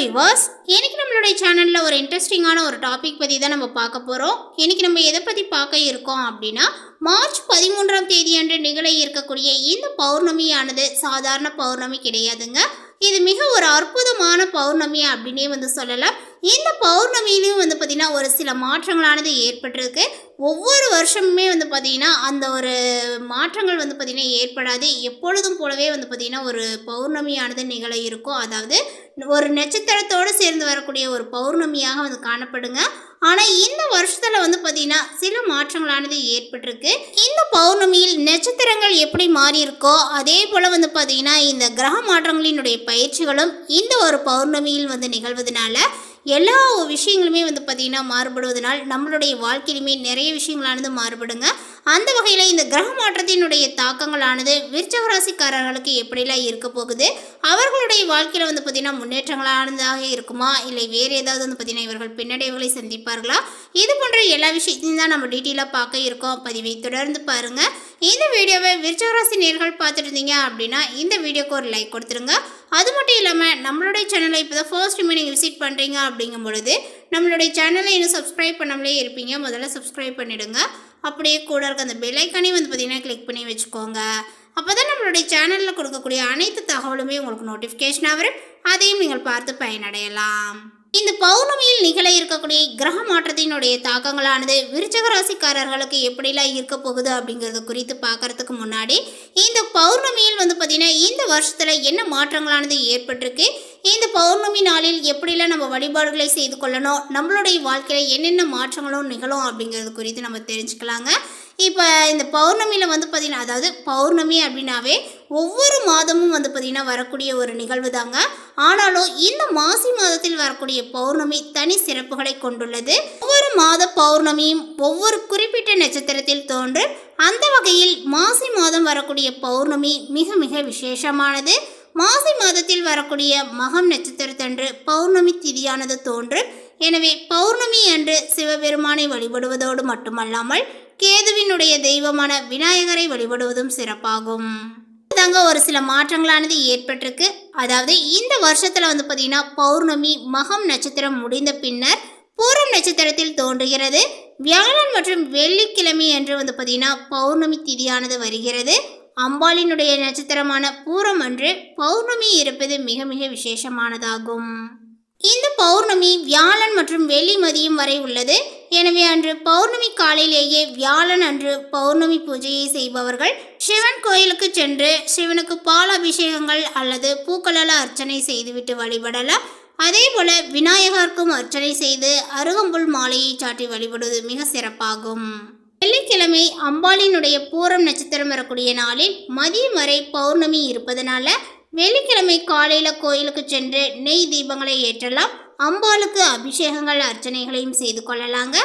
விவாஸ் இன்னைக்கு நம்மளுடைய சேனலில் ஒரு இன்ட்ரெஸ்டிங்கான ஒரு டாபிக் பற்றி தான் நம்ம பார்க்க போகிறோம் இன்னைக்கு நம்ம எதை பற்றி பார்க்க இருக்கோம் அப்படின்னா மார்ச் பதிமூன்றாம் தேதி அன்று நிகழ இருக்கக்கூடிய இந்த பௌர்ணமியானது சாதாரண பௌர்ணமி கிடையாதுங்க. இது மிக ஒரு அற்புதமான பௌர்ணமி அப்படின்னே வந்து சொல்லலாம். இந்த பௌர்ணமியிலையும் வந்து பார்த்திங்கன்னா ஒரு சில மாற்றங்களானது ஏற்பட்டிருக்கு. ஒவ்வொரு வருஷமுமே வந்து பார்த்திங்கன்னா அந்த ஒரு மாற்றங்கள் வந்து பார்த்திங்கன்னா ஏற்படாது. எப்பொழுதும் போலவே வந்து பார்த்திங்கன்னா ஒரு பௌர்ணமியானது நிகழ இருக்கும். அதாவது ஒரு நட்சத்திரத்தோடு சேர்ந்து வரக்கூடிய ஒரு பௌர்ணமியாக வந்து காணப்படுங்க. ஆனால் இந்த வருஷத்தில் வந்து பார்த்திங்கன்னா சில மாற்றங்களானது ஏற்பட்டிருக்கு. இந்த பௌர்ணமியில் நட்சத்திரங்கள் எப்படி மாறி இருக்கோ அதே போல் வந்து பார்த்திங்கன்னா இந்த கிரக மாற்றங்களினுடைய பயிற்சிகளும் இந்த ஒரு பௌர்ணமியில் வந்து நிகழ்வதனால எல்லா விஷயங்களுமே வந்து பார்த்திங்கன்னா மாறுபடுவதனால் நம்மளுடைய வாழ்க்கையிலுமே நிறைய விஷயங்களானது மாறுபடுங்க. அந்த வகையில் இந்த கிரக மாற்றத்தினுடைய தாக்கங்களானது விருச்சக ராசிக்காரர்களுக்கு எப்படிலாம் இருக்க போகுது? அவர்களுடைய வாழ்க்கையில் வந்து பார்த்திங்கன்னா முன்னேற்றங்களானதாக இருக்குமா? இல்லை வேறு ஏதாவது வந்து பார்த்திங்கன்னா இவர்கள் பின்னடைவுகளை சந்திப்பார்களா? இது போன்ற எல்லா விஷயத்தையும் தான் நம்ம டீட்டெயிலாக பார்க்க இருக்கோம். பதிவை தொடர்ந்து பாருங்கள் இந்த வீடியோவை விருச்சகராசி நேர்கள் பார்த்துருந்தீங்க அப்படின்னா இந்த வீடியோக்கு ஒரு லைக் கொடுத்துருங்க. அது மட்டும் இல்லாமல் நம்மளுடைய சேனலை இப்போ தான் ஃபர்ஸ்ட் டைம் நீங்கள் விசிட் பண்ணுறீங்க அப்படிங்கும் பொழுது நம்மளுடைய சேனலை இன்னும் சப்ஸ்கிரைப் பண்ணாமலே இருப்பீங்க. முதல்ல சப்ஸ்கிரைப் பண்ணிவிடுங்க அப்படியே கூட இருக்க அந்த பெல்லைக்கானே வந்து பார்த்தீங்கன்னா கிளிக் பண்ணி வச்சுக்கோங்க. அப்போ தான் நம்மளுடைய சேனலில் கொடுக்கக்கூடிய அனைத்து தகவலுமே உங்களுக்கு நோட்டிஃபிகேஷனாக வரும். அதையும் நீங்கள் பார்த்து பயனடையலாம். இந்த பௌர்ணமியில் நிகழ இருக்கக்கூடிய கிரக மாற்றத்தினுடைய தாக்கங்களானது விருச்சக ராசிக்காரர்களுக்கு எப்படிலாம் இருக்க போகுது அப்படிங்கிறது குறித்து பார்க்கறதுக்கு முன்னாடி இந்த பௌர்ணமியில் வந்து பார்த்திங்கன்னா இந்த வருஷத்தில் என்ன மாற்றங்களானது ஏற்பட்டிருக்கு? இந்த பௌர்ணமி நாளில் எப்படிலாம் நம்ம வழிபாடுகளை செய்து கொள்ளணும்? நம்மளுடைய வாழ்க்கையில் என்னென்ன மாற்றங்களும் நிகழும் அப்படிங்கிறது குறித்து நம்ம தெரிஞ்சுக்கலாங்க. இப்போ இந்த பௌர்ணமியில் வந்து பார்த்திங்கன்னா அதாவது பௌர்ணமி அப்படின்னாவே ஒவ்வொரு மாதமும் வந்து பார்த்திங்கன்னா வரக்கூடிய ஒரு நிகழ்வு தாங்க. ஆனாலும் இந்த மாசி மாதத்தில் வரக்கூடிய பௌர்ணமி தனி சிறப்புகளை கொண்டுள்ளது. ஒவ்வொரு மாத பௌர்ணமியும் ஒவ்வொரு குறிப்பிட்ட நட்சத்திரத்தில் தோன்று அந்த வகையில் மாசி மாதம் வரக்கூடிய பௌர்ணமி மிக மிக விசேஷமானது. மாசி மாதத்தில் வரக்கூடிய மகம் நட்சத்திரத்தன்று பௌர்ணமி திதியானது தோன்று எனவே பௌர்ணமி அன்று சிவபெருமானை வழிபடுவதோடு மட்டுமல்லாமல் கேதுவினுடைய தெய்வமான விநாயகரை வழிபடுவதும் சிறப்பாகும். தாங்க ஒரு சில மாற்றங்களானது ஏற்பட்டிருக்கு. அதாவது இந்த வருஷத்துல வந்து பார்த்தீங்கன்னா பௌர்ணமி மகம் நட்சத்திரம் முடிந்த பின்னர் பூரம் நட்சத்திரத்தில் தோன்றுகிறது. வியாழன் மற்றும் வெள்ளிக்கிழமை என்று வந்து பார்த்தீங்கன்னா பௌர்ணமி திதியானது வருகிறது. அம்பாளினுடைய நட்சத்திரமான பூரம் அன்று பௌர்ணமி இருப்பது மிக மிக விசேஷமானதாகும். இந்த பௌர்ணமி வியாழன் மற்றும் வெள்ளி மதியம் வரை உள்ளது. எனவே அன்று பௌர்ணமி காலையிலேயே வியாழன் அன்று பௌர்ணமி பூஜையை செய்பவர்கள் சிவன் கோயிலுக்கு சென்று சிவனுக்கு பால் அபிஷேகங்கள் அல்லது பூக்களால் அர்ச்சனை செய்துவிட்டு வழிபடலாம். அதே போல விநாயகருக்கும் அர்ச்சனை செய்து அருகம்புல் மாலையை சாட்டி வழிபடுவது மிக சிறப்பாகும். வெள்ளிக்கிழமை அம்பாளினுடைய பூரம் நட்சத்திரம் வரக்கூடிய நாளில் மதியம் வரை பௌர்ணமி இருப்பதனால வெள்ளிக்கிழமை காலையில் கோயிலுக்கு சென்று நெய் தீபங்களை ஏற்றலாம். அம்பாளுக்கு அபிஷேகங்கள் அர்ச்சனைகளையும் செய்து கொள்ளலாங்க.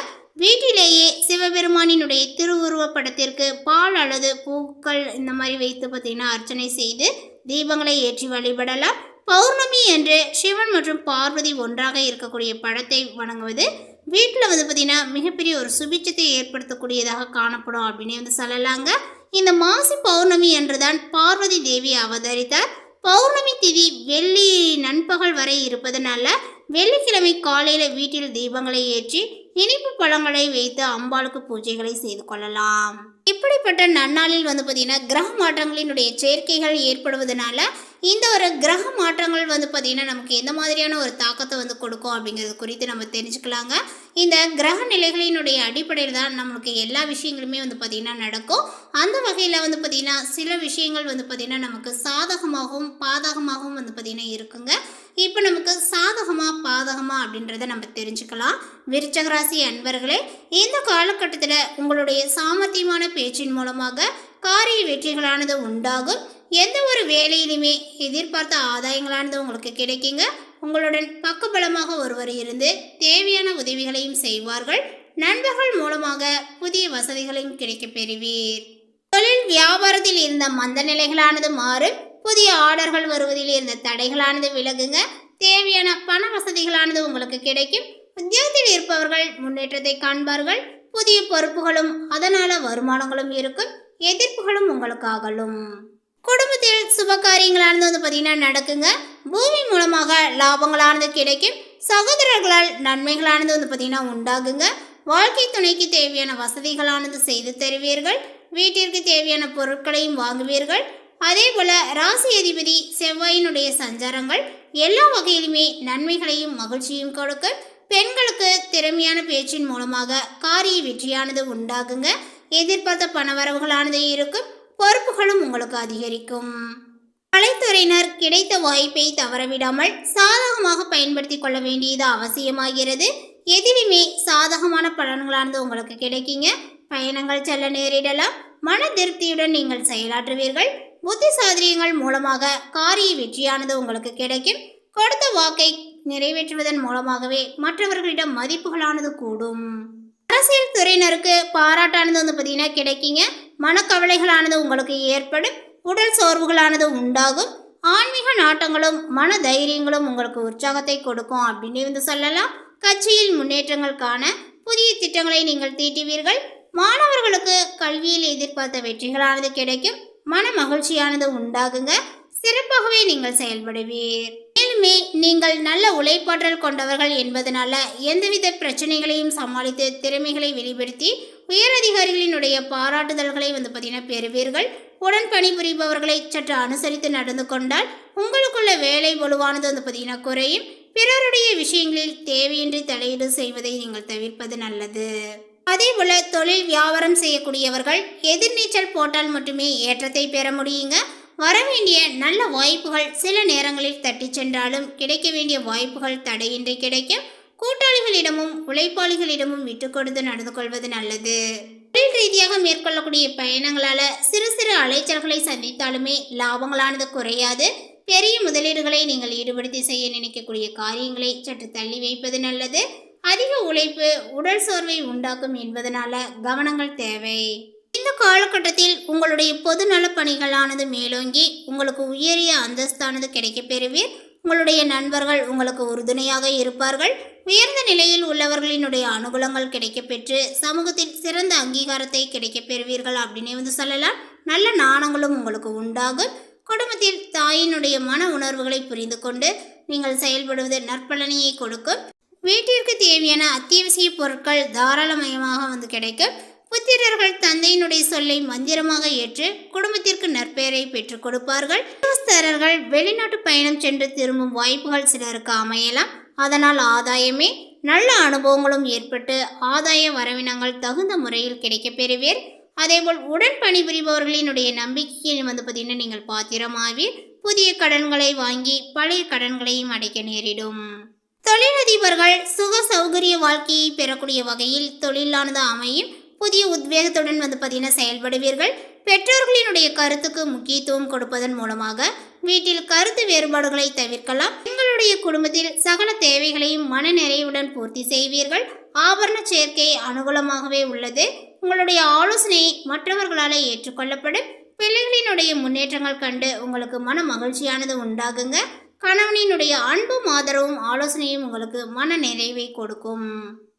வீட்டிலேயே சிவபெருமானினுடைய திருவுருவப் படத்திற்கு பால் அல்லது பூக்கள் இந்த மாதிரி வைத்து பார்த்தீங்கன்னா அர்ச்சனை செய்து தீபங்களை ஏற்றி வழிபடலாம். பௌர்ணமி என்று சிவன் மற்றும் பார்வதி ஒன்றாக இருக்கக்கூடிய படத்தை வணங்குவது வீட்டில் வந்து பார்த்திங்கன்னா மிகப்பெரிய ஒரு சுபிச்சத்தை ஏற்படுத்தக்கூடியதாக காணப்படும் அப்படின்னு வந்து சொல்லலாங்க. இந்த மாசி பௌர்ணமி என்றுதான் பார்வதி தேவி அவதரித்தார். பௌர்ணமி திதி வெள்ளி நண்பகல் வரை இருப்பதனால வெள்ளிக்கிழமை காலையில் வீட்டில் தீபங்களை ஏற்றி இனிப்பு பழங்களை வைத்து அம்பாளுக்கு பூஜைகளை செய்து கொள்ளலாம். இப்படிப்பட்ட நன்னாளில் வந்து பார்த்திங்கன்னா கிரக மாற்றங்களினுடைய சேர்க்கைகள் ஏற்படுவதனால இந்த ஒரு கிரக மாற்றங்கள் வந்து பார்த்திங்கன்னா நமக்கு எந்த மாதிரியான ஒரு தாக்கத்தை வந்து கொடுக்கும் அப்படிங்கிறது குறித்து நம்ம தெரிஞ்சுக்கலாங்க. இந்த கிரக நிலைகளினுடைய அடிப்படையில் தான் நம்மளுக்கு எல்லா விஷயங்களுமே வந்து பார்த்திங்கன்னா நடக்கும். அந்த வகையில் வந்து பார்த்திங்கன்னா சில விஷயங்கள் வந்து பார்த்திங்கன்னா நமக்கு சாதகமாகவும் பாதகமாகவும் வந்து பார்த்திங்கன்னா இருக்குங்க. இப்போ நமக்கு சாதகமாக பாதகமாக அப்படின்றத நம்ம தெரிஞ்சுக்கலாம். விருச்சகராசி அன்பர்களே இந்த காலகட்டத்தில் உங்களுடைய சாமர்த்தியமான பேச்சின் மூலமாக காரிய வெற்றிகளானது உண்டாகும். எந்த ஒரு வேலையிலுமே எதிர்பார்த்த ஆதாயங்களானது உங்களுக்கு கிடைக்குங்க. உங்களுடன் பக்கபலமாக ஒருவர் இருந்து தேவையான உதவிகளையும் செய்வார்கள். நண்பர்கள் மூலமாக புதிய வசதிகளையும் கிடைக்கப் பெறுவீர். தொழில் வியாபாரத்தில் இருந்த மந்த நிலைகளானது மாறும் புதிய ஆர்டர்கள் வருவதில் இருந்த தடைகளானது விலகுங்க. தேவையான பண வசதிகளானது உங்களுக்கு கிடைக்கும். உத்தியோகத்தில் இருப்பவர்கள் முன்னேற்றத்தை காண்பார்கள். புதிய பொறுப்புகளும் அதனால வருமானங்களும் இருக்கும். எதிர்ப்புகளும் உங்களுக்காகலும். குடும்பத்தில் சுப காரியங்களானது வந்து பார்த்தீங்கன்னா நடக்குங்க. பூமி மூலமாக லாபங்களானது கிடைக்கும். சகோதரர்களால் நன்மைகளானது வந்து பார்த்தீங்கன்னா உண்டாகுங்க. வாழ்க்கை துணைக்கு தேவையான வசதிகளானது செய்து தருவீர்கள். வீட்டிற்கு தேவையான பொருட்களையும் வாங்குவீர்கள். அதே போல ராசி அதிபதி செவ்வாயினுடைய சஞ்சாரங்கள் எல்லா வகையிலுமே நன்மைகளையும் மகிழ்ச்சியும் கொடுக்க பெண்களுக்கு திறமையான பேச்சின் மூலமாக காரிய வெற்றியானது உண்டாகுங்க. எதிர்பார்த்த பணவரவுகளானது இருக்கும். பொறுப்புகளும் உங்களுக்கு அதிகரிக்கும். கலைத்துறையினர் கிடைத்த வாய்ப்பை தவறவிடாமல் சாதகமாக பயன்படுத்தி கொள்ள வேண்டியது அவசியமாகிறது. எதிலுமே சாதகமான பலன்களானது உங்களுக்கு கிடைக்குங்க. பயணங்கள் செல்ல நேரிடலாம். மன திருப்தியுடன் நீங்கள் செயலாற்றுவீர்கள். புத்தி சாதரியங்கள் மூலமாக காரிய வெற்றியானது உங்களுக்கு கிடைக்கும். கொடுத்த வாக்கை நிறைவேற்றுவதன் மூலமாகவே மற்றவர்களிடம் மதிப்புகளானது கூடும். அரசியல் துறையினருக்கு பாராட்டானது வந்து பார்த்தீங்கன்னா கிடைக்குங்க. மனக்கவலைகளானது உங்களுக்கு ஏற்படும் உடல் சோர்வுகளானது உண்டாகும் ஆன்மீக நாட்டங்களும் மன தைரியங்களும் உங்களுக்கு உற்சாகத்தை கொடுக்கும் அப்படின்னு வந்து சொல்லலாம். கட்சியில் முன்னேற்றங்கள் காண புதிய திட்டங்களை நீங்கள் தீட்டுவீர்கள். மாணவர்களுக்கு கல்வியில் எதிர்பார்த்த வெற்றிகளானது கிடைக்கும். மன மகிழ்ச்சியானது உண்டாகுங்க. சிறப்பாகவே நீங்கள் செயல்படுவீர். மேலுமே நீங்கள் நல்ல உழைப்பாற்றல் கொண்டவர்கள் என்பதனால எந்தவித பிரச்சனைகளையும் சமாளித்து திறமைகளை வெளிப்படுத்தி உயரதிகாரிகளினுடைய பாராட்டுதல்களை வந்து பார்த்தீங்கன்னா பெறுவீர்கள். உடன் பணிபுரிபவர்களை சற்று அனுசரித்து நடந்து கொண்டால் உங்களுக்குள்ள வேலை வலுவானது வந்து பார்த்தீங்கன்னா குறையும். பிறருடைய விஷயங்களில் தேவையின்றி தலையீடு செய்வதை நீங்கள் தவிர்ப்பது நல்லது. அதே போல தொழில் வியாபாரம் செய்யக்கூடியவர்கள் எதிர்நீச்சல் போட்டால் மட்டுமே ஏற்றத்தை பெற முடியுங்க. வரவேண்டிய நல்ல வாய்ப்புகள் சில நேரங்களில் தட்டிச் சென்றாலும் கிடைக்க வேண்டிய வாய்ப்புகள் தடையின்றி கிடைக்கும். கூட்டாளிகளிடமும் உழைப்பாளிகளிடமும் விட்டு கொடுத்து நடந்து கொள்வது நல்லது. தொழில் ரீதியாக மேற்கொள்ளக்கூடிய பயணங்களால சிறு சிறு அலைச்சல்களை சந்தித்தாலுமே லாபங்களானது குறையாது. பெரிய முதலீடுகளை நீங்கள் ஈடுபடுத்தி செய்ய நினைக்கக்கூடிய காரியங்களை சற்று தள்ளி வைப்பது நல்லது. அதிக உழைப்பு உடல் சோர்வை உண்டாக்கும் என்பதனால கவனங்கள் தேவை. இந்த காலகட்டத்தில் உங்களுடைய பொது நல பணிகளானது மேலோங்கி உங்களுக்கு உயரிய அந்தஸ்தானது கிடைக்க பெறுவீர். உங்களுடைய நண்பர்கள் உங்களுக்கு உறுதுணையாக இருப்பார்கள். உயர்ந்த நிலையில் உள்ளவர்களினுடைய அனுகூலங்கள் கிடைக்கப் பெற்று சமூகத்தில் சிறந்த அங்கீகாரத்தை கிடைக்கப் பெறுவீர்கள் அப்படின்னே வந்து சொல்லலாம். நல்ல நாணங்களும் உங்களுக்கு உண்டாகும். குடும்பத்தில் தாயினுடைய மன உணர்வுகளை புரிந்து கொண்டு நீங்கள் செயல்படுவது நற்பலனையை கொடுக்கும். வீட்டிற்கு தேவையான அத்தியாவசிய பொருட்கள் தாராளமயமாக வந்து கிடைக்கும். புத்திரர்கள் தந்தையினுடைய சொல்லை மந்திரமாக ஏற்று குடும்பத்திற்கு நற்பெயரை பெற்றுக் கொடுப்பார்கள். வெளிநாட்டு பயணம் சென்று திரும்பும் வாய்ப்புகள் சிலருக்கு அமையலாம். அதனால் ஆதாயமே நல்ல அனுபவங்களும் ஏற்பட்டு ஆதாய வரவினங்கள் தகுந்த முறையில் கிடைக்கப் பெறுவீர். அதேபோல் உடன் பணிபுரிபவர்களினுடைய நம்பிக்கையை வந்து பார்த்தீங்கன்னா நீங்கள் பாத்திரமாவீர். புதிய கடன்களை வாங்கி பழைய கடன்களையும் அடைக்க நேரிடும். தொழிலதிபர்கள் சுக சௌகரிய வாழ்க்கையை பெறக்கூடிய வகையில் தொழிலானது அமையும். புதிய உத்வேகத்துடன் வந்து பார்த்தீங்கன்னா செயல்படுவீர்கள். பெற்றோர்களினுடைய கருத்துக்கு முக்கியத்துவம் கொடுப்பதன் மூலமாக வீட்டில் கருத்து வேறுபாடுகளை தவிர்க்கலாம். உங்களுடைய குடும்பத்தில் சகல தேவைகளையும் மன நிறைவுடன் பூர்த்தி செய்வீர்கள். ஆபரண சேர்க்கை அனுகூலமாகவே உள்ளது. உங்களுடைய ஆலோசனை மற்றவர்களால் ஏற்றுக்கொள்ளப்படும். பிள்ளைகளினுடைய முன்னேற்றங்கள் கண்டு உங்களுக்கு மன மகிழ்ச்சியானது உண்டாகுங்க. கணவனினுடைய அன்பும் ஆதரவும் ஆலோசனையும் உங்களுக்கு மன நிறைவை கொடுக்கும்.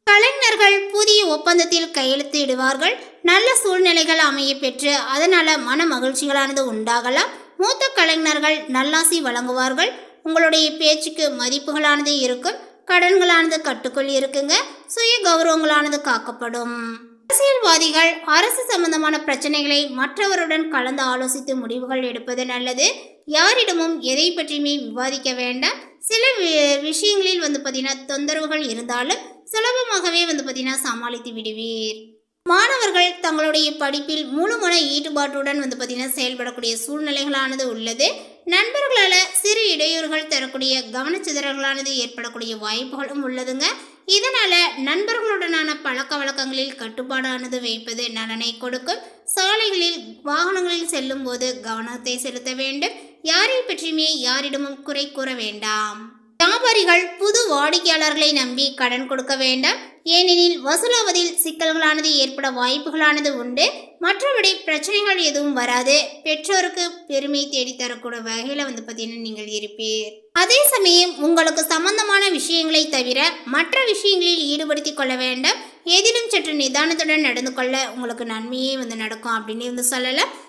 கலைஞர்கள் புதிய ஒப்பந்தத்தில் கையெழுத்து இடுவார்கள். நல்ல சூழ்நிலைகள் அமைய பெற்று அதனால மன மகிழ்ச்சிகளானது உண்டாகலாம். மூத்த கலைஞர்கள் நல்லாசி வழங்குவார்கள். உங்களுடைய பேச்சுக்கு மதிப்புகளானது இருக்கும் கடன்களானது கட்டுக்குள் இருக்குங்க சுய கௌரவங்களானது காக்கப்படும். அரசியல்வாதிகள் அரசு சம்பந்தமான பிரச்சனைகளை மற்றவருடன் கலந்து ஆலோசித்து முடிவுகள் எடுப்பது நல்லது. யாரிடமும் எதை பற்றியுமே விவாதிக்க வேண்டாம். சில வி- விஷயங்களில் வந்து பார்த்தீங்கன்னா தொந்தரவுகள் இருந்தாலும் சுலபமாகவே வந்து பார்த்தீங்கன்னா சமாளித்து விடுவீர். மாணவர்கள் தங்களுடைய படிப்பில் முழுமன ஈடுபாட்டுடன் வந்து பார்த்தீங்கன்னா செயல்படக்கூடிய சூழ்நிலைகளானது உள்ளது. நண்பர்களால் சிறு இடையூறுகள் தரக்கூடிய கவனச்சிதறல்களானது ஏற்படக்கூடிய வாய்ப்புகளும் உள்ளதுங்க. இதனால் நண்பர்களுடனான பழக்க வழக்கங்களில் கட்டுப்பாடானது வைப்பது நலனை கொடுக்கும். சாலைகளில் வாகனங்களில் செல்லும் போது கவனத்தை செலுத்த வேண்டும். யாரை பற்றியுமே யாரிடமும் குறை கூற வேண்டாம். வியாபாரிகள் புது வாடிக்கையாளர்களை நம்பி கடன் கொடுக்க வேண்டாம். ஏனெனில் வசூலாவதில் சிக்கல்களானது ஏற்பட வாய்ப்புகளானது உண்டு. மற்றபடி பிரச்சனைகள் எதுவும் வராது. பெற்றோருக்கு பெருமை தேடித்தரக்கூடிய வகையில் வந்து பார்த்தீங்கன்னா நீங்கள் இருப்பீர். அதே சமயம் உங்களுக்கு சம்பந்தமான விஷயங்களை தவிர மற்ற விஷயங்களில் ஈடுபடுத்தி கொள்ள வேண்டாம். எதிலும் சற்று நிதானத்துடன் நடந்து கொள்ள உங்களுக்கு நன்மையே வந்து நடக்கும் அப்படின்னு வந்து சொல்லலாம்.